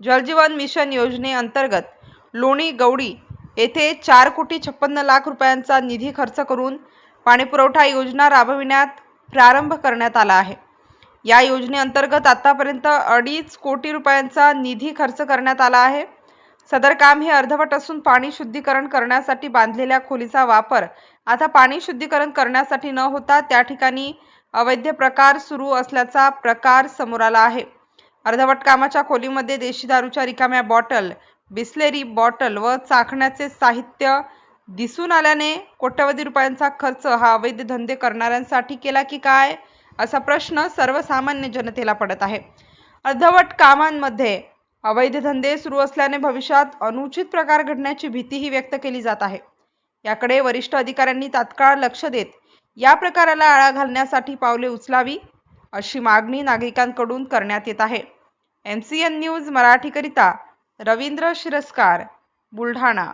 जलजीवन mission योजनेअंतर्गत लोणी गवडी येथे चार कोटी छप्पन्न लाख रुपयांचा निधी खर्च करून पाणीपुरवठा योजना राबविण्यात प्रारंभ करण्यात आला आहे. या योजनेअंतर्गत आतापर्यंत अडीच कोटी रुपयांचा निधी खर्च करण्यात आला आहे. सदर काम हे अर्धवट असून पाणी शुद्धीकरण करण्यासाठी बांधलेल्या खोलीचा वापर आता पाणी शुद्धीकरण करण्यासाठी न होता त्या ठिकाणी अवैध प्रकार सुरू असल्याचा प्रकार समोर आला आहे. अर्धवट कामाच्या खोलीमध्ये देशी दारूच्या रिकाम्या बॉटल बिस्लेरी बॉटल व चाखण्याचे साहित्य दिसून आल्याने कोट्यवधी रुपयांचा खर्च हा अवैध धंदे करणाऱ्यांसाठी केला की काय? असा प्रश्न सर्वसामान्य जनतेला पडत आहे. अर्धवट कामांमध्ये अवैध धंदे सुरू असल्याने भविष्यात अनुचित प्रकार घडण्याची भीतीही व्यक्त केली जात आहे. याकडे वरिष्ठ अधिकाऱ्यांनी तात्काळ लक्ष देत या प्रकाराला आळा घालण्यासाठी पावले उचलावी अशी मागणी नागरिकांकडून करण्यात येत आहे. एम सी एन न्यूज मराठीकरिता रवींद्र शिरस्कार बुलढाणा.